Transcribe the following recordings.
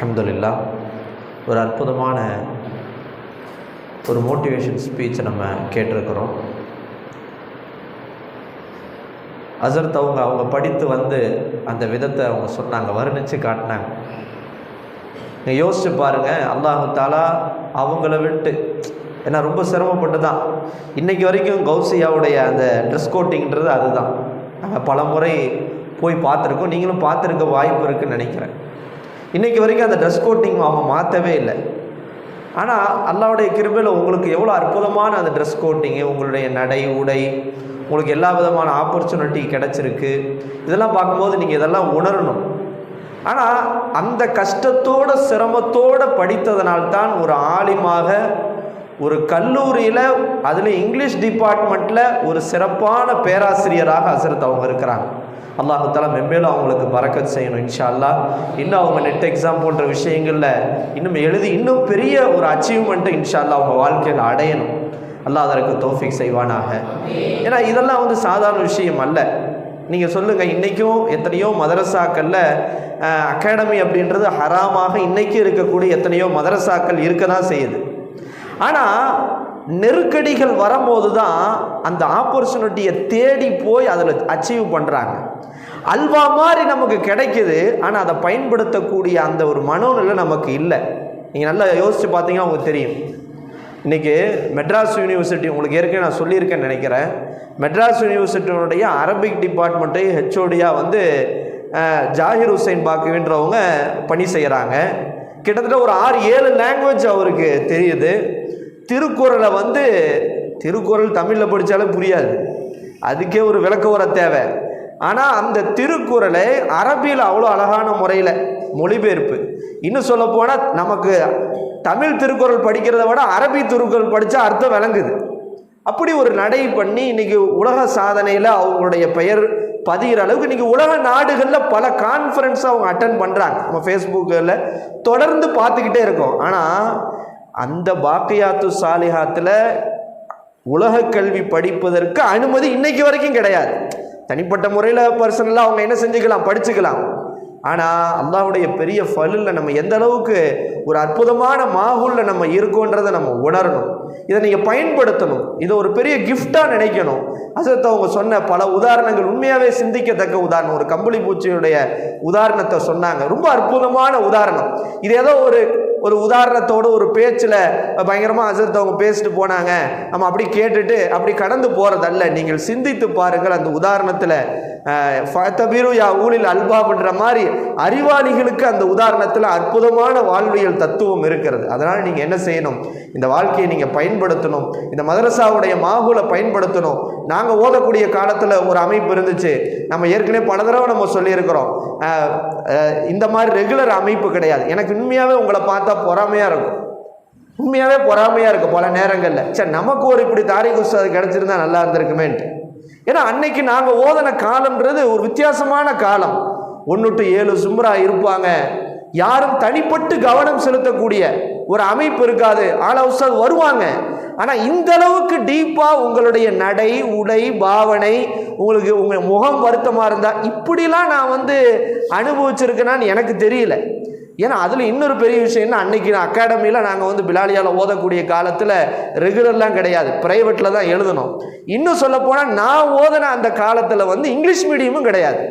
அலமதுல்லா ஒரு அற்புதமான ஒரு மோட்டிவேஷன் ஸ்பீச்சை நம்ம கேட்டிருக்கிறோம். அசரத் அவங்க அவங்க படித்து வந்து அந்த விதத்தை அவங்க சொன்னாங்க வர்ணித்து காட்டினாங்க. நீங்கள் யோசிச்சு பாருங்கள் அல்லாஹு தாலா அவங்கள விட்டு ஏன்னா ரொம்ப சிரமப்பட்டு தான் இன்றைக்கி வரைக்கும் கௌசியாவுடைய அந்த ட்ரெஸ் கோட்டிங்கிறது அதுதான். நாங்கள் பல முறை போய் பார்த்துருக்கோம் நீங்களும் பார்த்துருக்க வாய்ப்பு இருக்குன்னு நினைக்கிறேன். இன்றைக்கி வரைக்கும் அந்த ட்ரெஸ் கோட்டிங் அவங்க மாற்றவே இல்லை. ஆனால் அல்லாவுடைய கிருபையில் உங்களுக்கு எவ்வளோ அற்புதமான அந்த ட்ரெஸ் கோட்டிங்கு உங்களுடைய நடை உடை உங்களுக்கு எல்லா விதமான ஆப்பர்ச்சுனிட்டி கிடச்சிருக்கு. இதெல்லாம் பார்க்கும்போது நீங்கள் இதெல்லாம் உணரணும். ஆனால் அந்த கஷ்டத்தோட சிரமத்தோடு படித்ததனால்தான் ஒரு ஆலிமாக ஒரு கல்லூரியில் அதில் இங்கிலீஷ் டிபார்ட்மெண்ட்டில் ஒரு சிறப்பான பேராசிரியராக அசரத் அவங்க இருக்கிறாங்க. அல்லாஹு மென்மேலும் அவங்களுக்கு பறக்கத் செய்யணும் இன்ஷா அல்லா இன்னும் அவங்க நெட் எக்ஸாம் போன்ற விஷயங்களில் இன்னும் எழுதி இன்னும் பெரிய ஒரு அச்சீவ்மெண்ட்டை இன்ஷா அல்லா அவங்க வாழ்க்கையில் அடையணும். அல்லாஹ் அதற்கு தோஃபிக் செய்வானாக. ஏன்னா இதெல்லாம் வந்து சாதாரண விஷயம் அல்ல. நீங்கள் சொல்லுங்கள் இன்றைக்கும் எத்தனையோ மதரசாக்களில் அகாடமி அப்படின்றது ஹராமாக இன்றைக்கும் இருக்கக்கூடிய எத்தனையோ மதரசாக்கள் இருக்க தான் செய்யுது. ஆனால் நெருக்கடிகள் வரும்போது தான் அந்த ஆப்பர்ச்சுனிட்டியை தேடி போய் அதில் அச்சீவ் பண்ணுறாங்க அல்வா மாதிரி நமக்கு கிடைக்குது ஆனால் அதை பயன்படுத்தக்கூடிய அந்த ஒரு மனோநிலை நமக்கு இல்லை. நீங்கள் நல்லா யோசித்து பார்த்தீங்கன்னா உங்களுக்கு தெரியும். இன்றைக்கி மெட்ராஸ் யூனிவர்சிட்டி உங்களுக்கு ஏற்கனவே நான் சொல்லியிருக்கேன்னு நினைக்கிறேன். மெட்ராஸ் யூனிவர்சிட்டியினுடைய அரபிக் டிபார்ட்மெண்ட்டை ஹெச்ஓடியாக வந்து ஜாகிர் ஹுசைன் பாக்குவின்றவங்க பணி செய்கிறாங்க கிட்டத்தட்ட ஒரு ஆறு ஏழு லாங்குவேஜ் அவருக்கு தெரியுது. திருக்குறளை வந்து திருக்குறள் தமிழில் படித்தாலும் புரியாது. அதுக்கே ஒரு விளக்க உர தேவை. ஆனால் அந்த திருக்குறளை அரபியில் அவ்வளோ அழகான முறையில் மொழிபெயர்ப்பு. இன்னும் சொல்ல போனால் நமக்கு தமிழ் திருக்குறள் படிக்கிறத விட அரபி திருக்குறள் படித்தா அர்த்தம் விளங்குது. அப்படி ஒரு நடை பண்ணி இன்றைக்கி உலக சாதனையில் அவங்களுடைய பெயர் பதிகிற அளவுக்கு இன்றைக்கி உலக நாடுகளில் பல கான்ஃபரன்ஸ் அவங்க அட்டன் பண்ணுறாங்க நம்ம ஃபேஸ்புக்கில் தொடர்ந்து பார்த்துக்கிட்டே இருக்கோம். ஆனால் அந்த பாக்கியாத்து சாலிஹாத்தில் உலக கல்வி படிப்பதற்கு அனுமதி இன்னைக்கு வரைக்கும் கிடையாது. தனிப்பட்ட முறையில் பர்சனலாக அவங்க என்ன செஞ்சுக்கலாம் படிச்சுக்கலாம். ஆனால் அல்லாவுடைய பெரிய ஃபலில் நம்ம எந்த அளவுக்கு ஒரு அற்புதமான மாகுலில் நம்ம இருக்கோன்றதை நம்ம உணரணும். இதை நீங்கள் பயன்படுத்தணும். இதை ஒரு பெரிய கிஃப்டாக நினைக்கணும். அசத்தை அவங்க சொன்ன பல உதாரணங்கள் உண்மையாகவே சிந்திக்கத்தக்க உதாரணம். ஒரு கம்பளி பூச்சியுடைய உதாரணத்தை சொன்னாங்க. ரொம்ப அற்புதமான உதாரணம். இது ஏதோ ஒரு ஒரு உதாரணத்தோடு ஒரு பேச்சில் பயங்கரமாக அசத்தவங்க பேசிட்டு போனாங்க. நம்ம அப்படி கேட்டுட்டு அப்படி கடந்து போகிறதல்ல நீங்கள் சிந்தித்து பாருங்கள் அந்த உதாரணத்தில் ஃபத்தபீரு யா ஊழில் அல்பாப்ன்ற மாதிரி அறிவாளிகளுக்கு அந்த உதாரணத்தில் அற்புதமான வாழ்வியல் தத்துவம் இருக்கிறது. அதனால் நீங்கள் என்ன செய்யணும்? இந்த வாழ்க்கையை நீங்கள் பயன்படுத்தணும். இந்த மதரசாவுடைய மாகுலை பயன்படுத்தணும். நாங்கள் ஓதக்கூடிய காலத்தில் ஒரு அமைப்பு இருந்துச்சு. நம்ம ஏற்கனவே பல தடவை நம்ம சொல்லியிருக்கிறோம். இந்த மாதிரி ரெகுலர் அமைப்பு கிடையாது. எனக்கு உண்மையாகவே உங்களை பார்த்தா பொறாமையாக இருக்கும். உண்மையாகவே பொறாமையாக இருக்கும் பல நேரங்களில். சரி நமக்கு ஒரு இப்படி தாரிக் உஸ்தாது கிடச்சிருந்தா நல்லா இருந்திருக்குமேன்ட்டு. ஏன்னா அன்னைக்கு நாங்கள் ஓதன காலம்ன்றது ஒரு வித்தியாசமான காலம். ஒன்று டு ஏழு சும்ரா இருப்பாங்க. யாரும் தனிப்பட்டு கவனம் செலுத்தக்கூடிய ஒரு அமைப்பு இருக்காது. ஆனால் உஸ்தாத் வருவாங்க. ஆனால் இந்த அளவுக்கு டீப்பாக உங்களுடைய நடை உடை பாவனை உங்களுக்கு உங்கள் முகம் வருத்தமாக இருந்தால் இப்படிலாம் நான் வந்து அனுபவிச்சிருக்கேனான்னு எனக்கு தெரியல. ஏன்னா அதில் இன்னொரு பெரிய விஷயம் என்ன? அன்னைக்கு நான் அகாடமியில் நாங்கள் வந்து பிலாலியால் ஓதக்கூடிய காலத்தில் ரெகுலர்லாம் கிடையாது. ப்ரைவேட்டில் தான் எழுதணும். இன்னும் சொல்லப்போனால் நான் ஓதின அந்த காலத்தில் வந்து இங்கிலீஷ் மீடியமும் கிடையாது.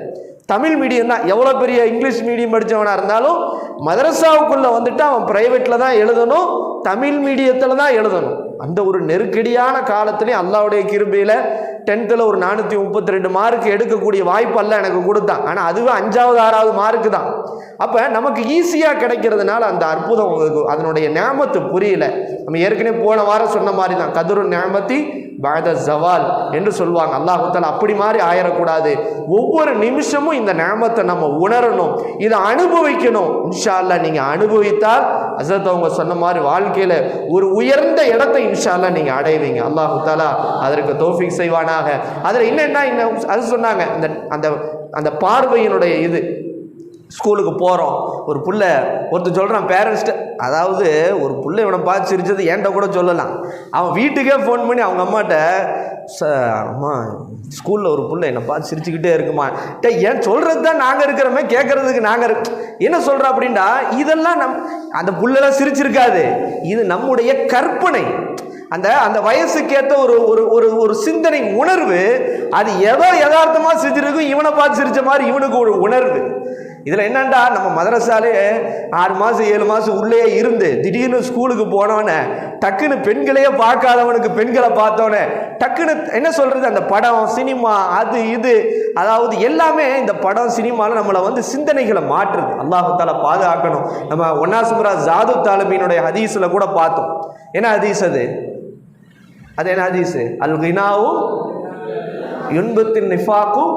தமிழ் மீடியம் தான். எவ்வளோ பெரிய இங்கிலீஷ் மீடியம் படித்தவனாக இருந்தாலும் மதரசாவுக்குள்ளே வந்துட்டு அவன் ப்ரைவேட்டில் தான் எழுதணும் தமிழ் மீடியத்தில் தான் எழுதணும். அந்த ஒரு நெருக்கடியான காலத்துலேயும் அல்லாவுடைய கிருபையில் டென்த்தில் ஒரு நானூற்றி முப்பத்தி ரெண்டு மார்க் எடுக்கக்கூடிய வாய்ப்பெல்லாம் எனக்கு கொடுத்தான். ஆனால் அதுவே அஞ்சாவது ஆறாவது மார்க்கு தான். அப்போ நமக்கு ஈஸியாக கிடைக்கிறதுனால அந்த அற்புதம் அதனுடைய ஞாபத்து புரியல. நம்ம ஏற்கனவே போன வாரம் சொன்ன மாதிரி தான் கதிரும் ஞாபகத்தி பாத ஜவால் என்று சொல்லுவாங்க. அல்லாஹுத்தால் அப்படி மாதிரி ஆயிடக்கூடாது ஒவ்வொரு நிமிஷமும் இந்த நேமத்தை நம்ம உணரணும். இதை அனுபவிக்கணும். இன்ஷா அல்லா நீங்கள் அனுபவித்தால் அசத் அவங்க சொன்ன மாதிரி வாழ்க்கையில் ஒரு உயர்ந்த இடத்தை இன்ஷா அல்லா நீங்கள் அடைவீங்க அல்லாஹுத்தாலா அதற்கு தோஃபிக் செய்வானாக. அதில் என்னென்னா இன்னும் அது சொன்னாங்க. இந்த அந்த அந்த பார்வையினுடைய இது. ஸ்கூலுக்கு போகிறோம் ஒரு புள்ள ஒருத்தர் சொல்கிறான் பேரண்ட்ஸ்ட்டு அதாவது ஒரு புள்ள இவனை பார்த்து சிரிச்சது ஏன்ட்ட கூட சொல்லலாம். அவன் வீட்டுக்கே ஃபோன் பண்ணி அவங்க அம்மாட்ட சார் அம்மா ஸ்கூலில் ஒரு புள்ள என்னை பார்த்து சிரிச்சுக்கிட்டே இருக்குமா? டே ஏன் சொல்கிறது தான் நாங்கள் இருக்கிறோமே கேட்குறதுக்கு நாங்கள் இருக்கு என்ன சொல்கிறோம் அப்படின்டா இதெல்லாம் நம் அந்த புள்ளெல்லாம் சிரிச்சிருக்காது. இது நம்முடைய கற்பனை. அந்த அந்த வயசுக்கேற்ற ஒரு ஒரு ஒரு ஒரு சிந்தனை உணர்வு அது எதோ யதார்த்தமாக சிரிச்சிருக்கும் இவனை பார்த்து சிரித்த மாதிரி இவனுக்கு ஒரு உணர்வு. இதில் என்னண்டா நம்ம மதரசாலே ஆறு மாதம் ஏழு மாதம் உள்ளே இருந்து திடீர்னு ஸ்கூலுக்கு போனோன்னே டக்குன்னு பெண்களையே பார்க்காதவனுக்கு பெண்களை பார்த்தோன்னே டக்குன்னு என்ன சொல்கிறது அந்த படம் சினிமா அது இது அதாவது எல்லாமே இந்த படம் சினிமாவில் நம்மளை வந்து சிந்தனைகளை மாற்றுது. அல்லாஹால பாதுகாக்கணும். நம்ம ஒன்னாசுமரா ஜாது தாலமியினுடைய ஹதீஸில் கூட பார்த்தோம். என்ன ஹதீஸ் அது? அது என்ன ஹதீஸு? அல் கினாவும் யுன்பத்தின் நிஃபாக்கும்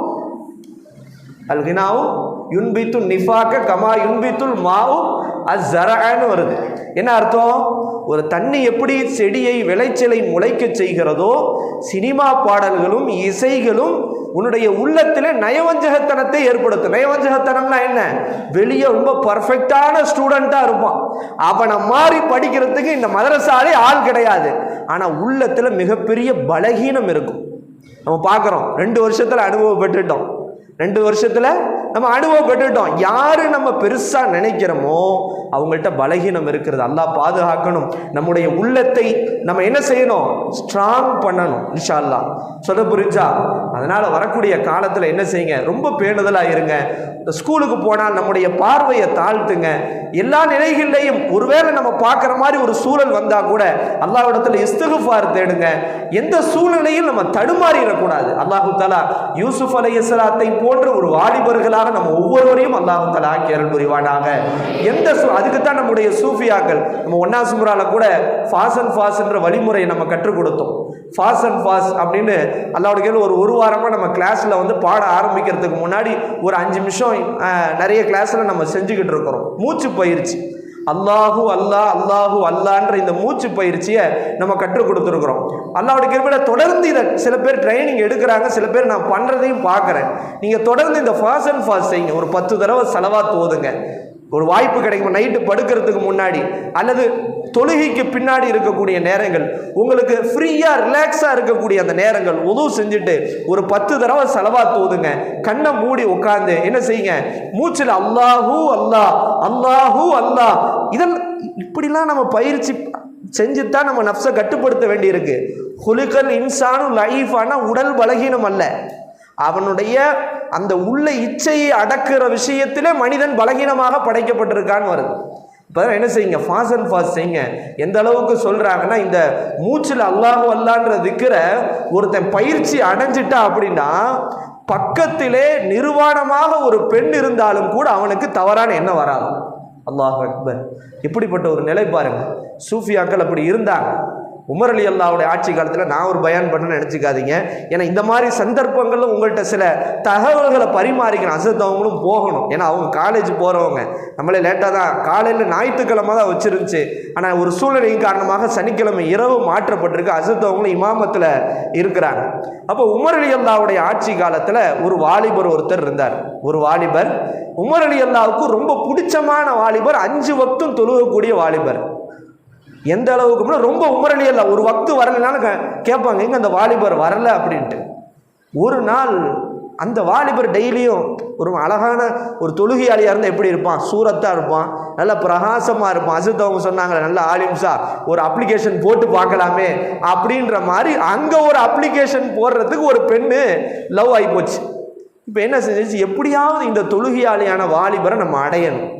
அல் கினாவும் யுன்பித்து நிஃபாக்க கமா யுன்பித்துல் மாவு அது ஜரகன்னு வருது. என்ன அர்த்தம்? ஒரு தண்ணி எப்படி செடியை விளைச்சலை முளைக்க செய்கிறதோ சினிமா பாடல்களும் இசைகளும் உன்னுடைய உள்ளத்தில் நயவஞ்சகத்தனத்தை ஏற்படுத்தும். நயவஞ்சகத்தனம்னா என்ன? வெளியே ரொம்ப பர்ஃபெக்டான ஸ்டூடெண்ட்டாக இருப்பான். அவனை மாறி படிக்கிறதுக்கு இந்த மதரசாலே ஆள் கிடையாது. ஆனால் உள்ளத்தில் மிகப்பெரிய பலகீனம் இருக்கும். நம்ம பார்க்குறோம் ரெண்டு வருஷத்தில் அனுபவப்பட்டுட்டோம். ரெண்டு வருஷத்தில் நம்ம அனுபவப்பட்டுட்டோம். யார் நம்ம பெருசாக நினைக்கிறோமோ அவங்கள்ட்ட பலகீனம் இருக்கிறது. அல்லா பாதுகாக்கணும். நம்முடைய உள்ளத்தை நம்ம என்ன செய்யணும்? ஸ்ட்ராங் பண்ணணும் இன்ஷா அல்லாஹ் சொல்ல புரிஞ்சா? அதனால் வரக்கூடிய காலத்தில் என்ன செய்யுங்க? ரொம்ப பேணுதலாக இருங்க. இந்த ஸ்கூலுக்கு போனால் நம்முடைய பார்வையை தாழ்த்துங்க. எல்லா நிலைகள்லையும் ஒருவேளை நம்ம பார்க்குற மாதிரி ஒரு சூழல் வந்தால் கூட அல்லாவிடத்தில் இஸ்தகுஃபார் தேடுங்க. எந்த சூழ்நிலையும் நம்ம தடுமாறிடக்கூடாது. அல்லாஹு தாலா யூசுஃப் அலை இஸ்லாத்தை போன்ற ஒரு வாலிபர்களாக நம்ம ஒவ்வொருவரையும் அல்லாஹு தாலா ஆக்கி அருள் புரிவானாக. எந்த சூ அதுக்கு தான் நம்முடைய சூஃபியாக்கள் நம்ம ஒன்னா சுமரால கூட ஃபாஸ் அண்ட் ஃபாஸ்ன்ற வழிமுறையை நம்ம கற்றுக் கொடுத்தோம். ஃபாஸ் அண்ட் ஃபாஸ் அப்படின்னு அல்லாவுடைய கேள்வி ஒரு ஒரு வாரமாக நம்ம கிளாஸில் வந்து பாட ஆரம்பிக்கிறதுக்கு முன்னாடி ஒரு அஞ்சு நிமிஷம் நிறைய கிளாஸில் நம்ம செஞ்சுக்கிட்டு இருக்கிறோம். மூச்சு பயிற்சி அல்லாஹு அல்லா அல்லாஹு அல்லான்ற இந்த மூச்சு பயிற்சியை நம்ம கற்றுக் கொடுத்துருக்குறோம். அல்லாவுடைய கிருபையில் தொடர்ந்து இதை சில பேர் ட்ரைனிங் எடுக்கிறாங்க சில பேர் நான் பண்ணுறதையும் பார்க்குறேன். நீங்கள் தொடர்ந்து இந்த ஃபாஸ்ட் அண்ட் ஃபாஸ்ட் செய்யுங்க. ஒரு பத்து தடவை செலவாக தோதுங்க ஒரு வாய்ப்பு கிடைக்கும். நைட்டு படுக்கிறதுக்கு முன்னாடி அல்லது தொழுகைக்கு பின்னாடி இருக்கக்கூடிய நேரங்கள் உங்களுக்கு ஃப்ரீயாக ரிலாக்ஸாக இருக்கக்கூடிய அந்த நேரங்கள் உதவு செஞ்சுட்டு ஒரு பத்து தடவை செலவாக தோதுங்க கண்ணை மூடி உட்காந்து என்ன செய்யுங்க? மூச்சில் அல்லாஹூ அல்லாஹ் அல்லாஹூ அல்லா இதன் இப்படிலாம் நம்ம பயிற்சி செஞ்சு தான் நம்ம நப்சை கட்டுப்படுத்த வேண்டியிருக்கு. குலுக்கல் இன்சானும் லைஃபான உடல் பலகீனம் அல்ல. அவனுடைய அந்த உள்ள இச்சையை அடக்குற விஷயத்திலே மனிதன் பலகீனமாக படைக்கப்பட்டிருக்கான்னு வருது. இப்போ என்ன செய்யுங்க? ஃபாஸ் அண்ட் ஃபாஸ் செய்யுங்க. எந்த அளவுக்கு சொல்கிறாங்கன்னா இந்த மூச்சில் அல்லாஹு அல்லான்ற திக்கிற ஒருத்தன் பயிற்சி அடைஞ்சிட்டா அப்படின்னா பக்கத்திலே நிர்வாணமாக ஒரு பெண் இருந்தாலும் கூட அவனுக்கு தவறான எண்ணம் வராது. அல்லாஹ் அக்பர். இப்படிப்பட்ட ஒரு நிலை பாருங்க. சூஃபியாக்கள் அப்படி இருந்தாங்க. உமர் அலி அல்லாவுடைய ஆட்சி காலத்தில் நான் ஒரு பயன் பண்ண நினச்சிக்காதீங்க. ஏன்னா இந்த மாதிரி சந்தர்ப்பங்களில் உங்கள்கிட்ட சில தகவல்களை பரிமாறிக்கணும். அசத் அவங்களும் போகணும். ஏன்னா அவங்க காலேஜ் போகிறவங்க நம்மளே லேட்டாக தான் காலையில் ஞாயிற்றுக்கிழமை தான் வச்சுருந்துச்சு. ஆனால் ஒரு சூழ்நிலையின் காரணமாக சனிக்கிழமை இரவு மாற்றப்பட்டிருக்கு. அசத் அவங்களும் இமாமத்தில் இருக்கிறாங்க. அப்போ உமர் அலி அல்லாவுடைய ஆட்சி காலத்தில் ஒரு வாலிபர் ஒருத்தர் இருந்தார். ஒரு வாலிபர். உமர் அலி அல்லாவுக்கு ரொம்ப பிடிச்சமான வாலிபர். அஞ்சு வக்தும் தொழுகக்கூடிய வாலிபர். எந்த அளவுக்குன்னா ரொம்ப உமரலி இல்லை. ஒரு வக்து வரலைனாலும் கேட்பாங்க எங்க அந்த வாலிபர் வரல? அப்படின்ட்டு. ஒரு நாள் அந்த வாலிபர் டெய்லியும் ஒரு அழகான ஒரு தொழுகையாளியாக இருந்தால் எப்படி இருப்பான்? சூரத்தாக இருப்பான் நல்ல பிரகாசமாக இருப்பான். அசித் அவங்க சொன்னாங்க நல்ல ஆலிம்ஸா ஒரு அப்ளிகேஷன் போட்டு பார்க்கலாமே அப்படின்ற மாதிரி அங்கே ஒரு அப்ளிகேஷன் போடுறதுக்கு ஒரு பெண்ணு லவ் ஆகி போச்சு. இப்போ என்ன செஞ்சிச்சு? எப்படியாவது இந்த தொழுகையாளியான வாலிபரை நம்ம அடையணும்.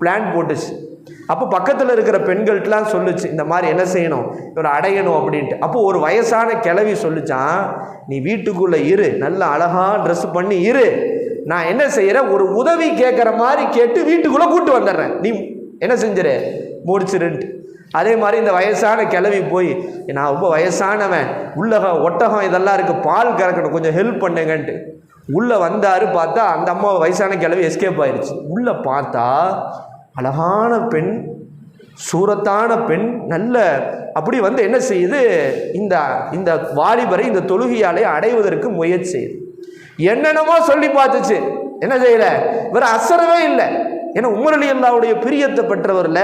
பிளான் போட்டுச்சு. அப்போ பக்கத்தில் இருக்கிற பெண்கள்ட்டலாம் சொல்லுச்சு இந்த மாதிரி என்ன செய்யணும் இவர் அடையணும் அப்படின்ட்டு. அப்போ ஒரு வயசான கிளவி சொல்லுச்சான் நீ வீட்டுக்குள்ளே இரு நல்ல அழகாக ட்ரெஸ் பண்ணி இரு. நான் என்ன செய்கிறேன் ஒரு உதவி கேட்குற மாதிரி கேட்டு வீட்டுக்குள்ளே கூட்டு வந்துடுறேன். நீ என்ன செஞ்சிரு? முடிச்சிருன்ட்டு. அதே மாதிரி இந்த வயசான கிளவி போய் நான் ரொம்ப வயசானவன் உள்ளகம் ஒட்டகம் இதெல்லாம் இருக்குது பால் கறக்கணும் கொஞ்சம் ஹெல்ப் பண்ணுங்கன்ட்டு. உள்ளே வந்தார் பார்த்தா அந்த அம்மா வயசான கிளவி எஸ்கேப் ஆயிடுச்சு உள்ளே பார்த்தா அழகான பெண் சூரத்தான பெண் நல்ல அப்படி வந்து என்ன செய்யுது இந்த இந்த வாலிபரை இந்த தொழுகையாலை அடைவதற்கு முயற்சி செய்யுது என்னென்னமோ சொல்லி பார்த்துச்சு. என்ன செய்யல? இவர் அசரவே இல்லை. ஏன்னா உமர் அலி அல்லாவுடைய பிரியத்தை பெற்றவர்ல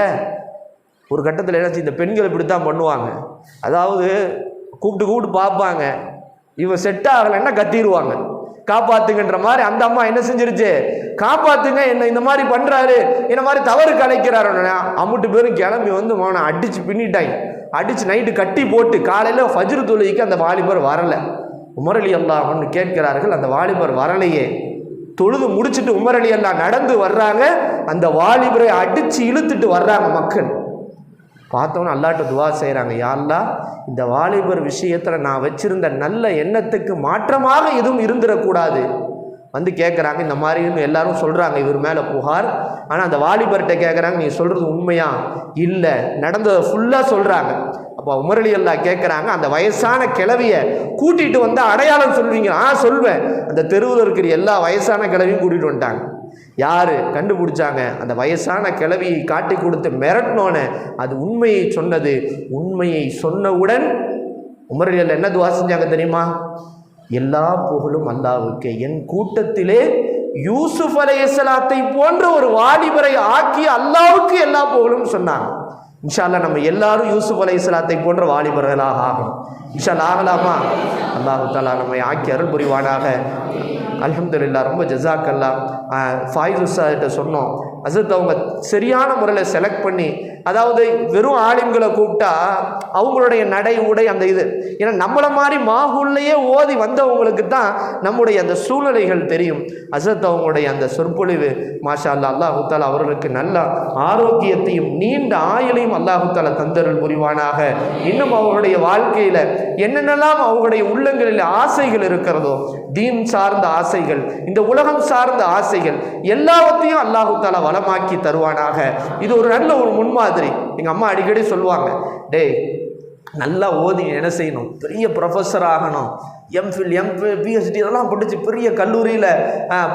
ஒரு கட்டத்தில் என்னாச்சு இந்த பெண்கள் இப்படி தான் பண்ணுவாங்க. அதாவது கூப்பிட்டு கூப்பிட்டு பார்ப்பாங்க. இவன் செட் ஆகலைன்னா கத்திடுவாங்க. காப்பாத்துங்கன்ற மாதிரி அந்த அம்மா என்ன செஞ்சிருச்சு? காப்பாத்துங்க என்ன இந்த மாதிரி பண்றாரு இந்த மாதிரி தவறு கலைக்கிறாரு அம்முட்டு பேரும் கிளம்பி வந்து மோனை அடிச்சு பின்னிட்டாங்க. அடிச்சு நைட்டு கட்டி போட்டு காலையில ஃபஜ்ரு தொழுகைக்கு அந்த வாலிபர் வரல. உமரலி ஒன்று கேட்கிறார்கள் அந்த வாலிபர் வரலையே. தொழுது முடிச்சுட்டு உமரலி அல்லா நடந்து வர்றாங்க. அந்த வாலிபரை அடிச்சு இழுத்துட்டு வர்றாங்க மக்கள். பார்த்தோன்னு அல்லாட்ட துவா செய்கிறாங்க யாரெல்லாம் இந்த வாலிபர் விஷயத்தில் நான் வச்சுருந்த நல்ல எண்ணத்துக்கு மாற்றமாக எதுவும் இருந்துடக்கூடாது. வந்து கேட்குறாங்க இந்த மாதிரின்னு எல்லாரும் சொல்கிறாங்க இவர் மேலே புகார். ஆனால் அந்த வாலிபர்கிட்ட கேட்குறாங்க நீ சொல்கிறது உண்மையா? இல்லை. நடந்ததை ஃபுல்லாக சொல்கிறாங்க அப்போ உமரளி அல்லா கேட்குறாங்க அந்த வயசான கிழவியை கூட்டிகிட்டு வந்து அடையாளம் சொல்வீங்க ஆ சொல்வேன் அந்த தெருவில் இருக்கிற எல்லா வயசான கிழவியும் கூட்டிகிட்டு வந்துட்டாங்க. யார்? கண்டுபிடிச்சாங்க. அந்த வயசான கிழவியை காட்டி கொடுத்து மிரட்டினோன்னு அது உண்மையை சொன்னது. உண்மையை சொன்னவுடன் உமரலியல் என்ன துவா செஞ்சாங்க தெரியுமா? எல்லா புகழும் அல்லாவுக்கு என் கூட்டத்திலே யூசுப் அலையலாத்தை போன்ற ஒரு வாலிபரை ஆக்கி அல்லாவுக்கு எல்லா புகழும் சொன்னாங்க. இன்ஷால்லா நம்ம எல்லாரும் யூசுப் அலையலாத்தை போன்ற வாலிபர்களாக ஆகணும். இன்ஷால் ஆகலாமா? அல்லாஹு தாலா நம்மை ஆக்கி அருள் புரிவானாக. அல்ஹம்துலில்லா ரொம்ப ஜசாக்கல்லா ஃபாயிஸ் உஸ்தாட்ட சொன்னோம். அசத் அவங்க சரியான முறையில் செலக்ட் பண்ணி அதாவது வெறும் ஆலிம்களை கூப்பிட்டா அவங்களுடைய நடை உடை அந்த இது. ஏன்னா நம்மளை மாதிரி மாகுல்லையே ஓதி வந்தவங்களுக்கு தான் நம்முடைய அந்த சூழ்நிலைகள் தெரியும். அசத் அவங்களுடைய அந்த சொற்பொழிவு மாஷா அல்லா அல்லாஹுத்தாலா அவர்களுக்கு நல்ல ஆரோக்கியத்தையும் நீண்ட ஆயுளையும் அல்லாஹுத்தால தந்தருள் புரிவானாக. இன்னும் அவர்களுடைய வாழ்க்கையில் என்னென்னலாம் அவங்களுடைய உள்ளங்களில் ஆசைகள் இருக்கிறதோ தீன் சார்ந்த ஆசைகள் இந்த உலகம் சார்ந்த ஆசைகள் எல்லாவற்றையும் அல்லாஹுத்தால வளமாக்கி தருவானாக. இது ஒரு நல்ல ஒரு முன்மாதிரி. எங்கள் அம்மா அடிக்கடி சொல்லுவாங்க டேய் நல்லா ஓதி என்ன செய்யணும்? பெரிய ப்ரொஃபஸர் ஆகணும். எம்ஃபில் எம்ஃபில் பிஹெச்டி இதெல்லாம் படித்து பெரிய கல்லூரியில்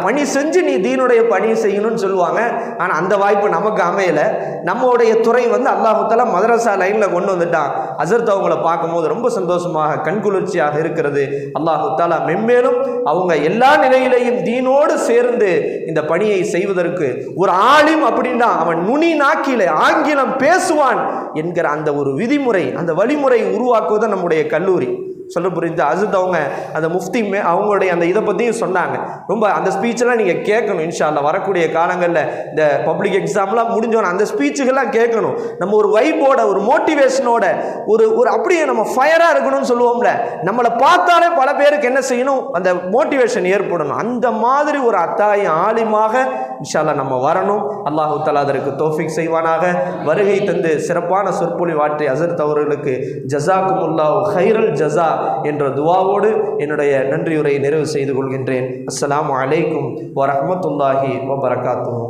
பணி செஞ்சு நீ தீனுடைய பணி செய்யணும்னு சொல்லுவாங்க. ஆனால் அந்த வாய்ப்பு நமக்கு அமையலை. நம்மளுடைய துறை வந்து அல்லாஹுத்தாலா மதரசா லைனில் கொண்டு வந்துட்டான். அசர்த் அவங்கள பார்க்கும்போது ரொம்ப சந்தோஷமாக கண்குளிர்ச்சியாக இருக்கிறது. அல்லாஹுத்தாலா மென்மேலும் அவங்க எல்லா நிலையிலையும் தீனோடு சேர்ந்து இந்த பணியை செய்வதற்கு ஒரு ஆளும் அப்படின்னா அவன் நுனி நாக்கில ஆங்கிலம் பேசுவான் என்கிற அந்த ஒரு விதிமுறை அந்த வழிமுறை உருவாக்குவது நம்முடைய கல்லூரி. சொல்ல புரியுது அஜித் அவங்க அந்த முஃப்திமே அவங்களுடைய அந்த இதை பற்றியும் சொன்னாங்க. ரொம்ப அந்த ஸ்பீச்செல்லாம் நீங்கள் கேட்கணும் இன்ஷா வரக்கூடிய காலங்களில் இந்த பப்ளிக் எக்ஸாம்லாம் முடிஞ்சோன்னு அந்த ஸ்பீச்சுகள்லாம் கேட்கணும். நம்ம ஒரு வைப்போட ஒரு மோட்டிவேஷனோட ஒரு ஒரு அப்படியே நம்ம ஃபயராக இருக்கணும்னு சொல்லுவோம்ல. நம்மளை பார்த்தாலே பல பேருக்கு என்ன செய்யணும்? அந்த மோட்டிவேஷன் ஏற்படணும். அந்த மாதிரி ஒரு அத்தாயம் ஆலிமாக இன்ஷால்லா நம்ம வரணும். அல்லாஹு தலா அதற்கு தோஃபிக் செய்வானாக. வருகை தந்து சிறப்பான சொற்பொழிவாற்றி அசர்த் அவர்களுக்கு ஜசாக்குமுல்லா ஹைரல் ஜஸா என்ற துவாவோடு என்னுடைய நன்றியுரை நிறைவு செய்து கொள்கின்றேன். அஸ்லாம் அலைக்கும் வரமத்துல்லாஹி வபரகாத்துஹு.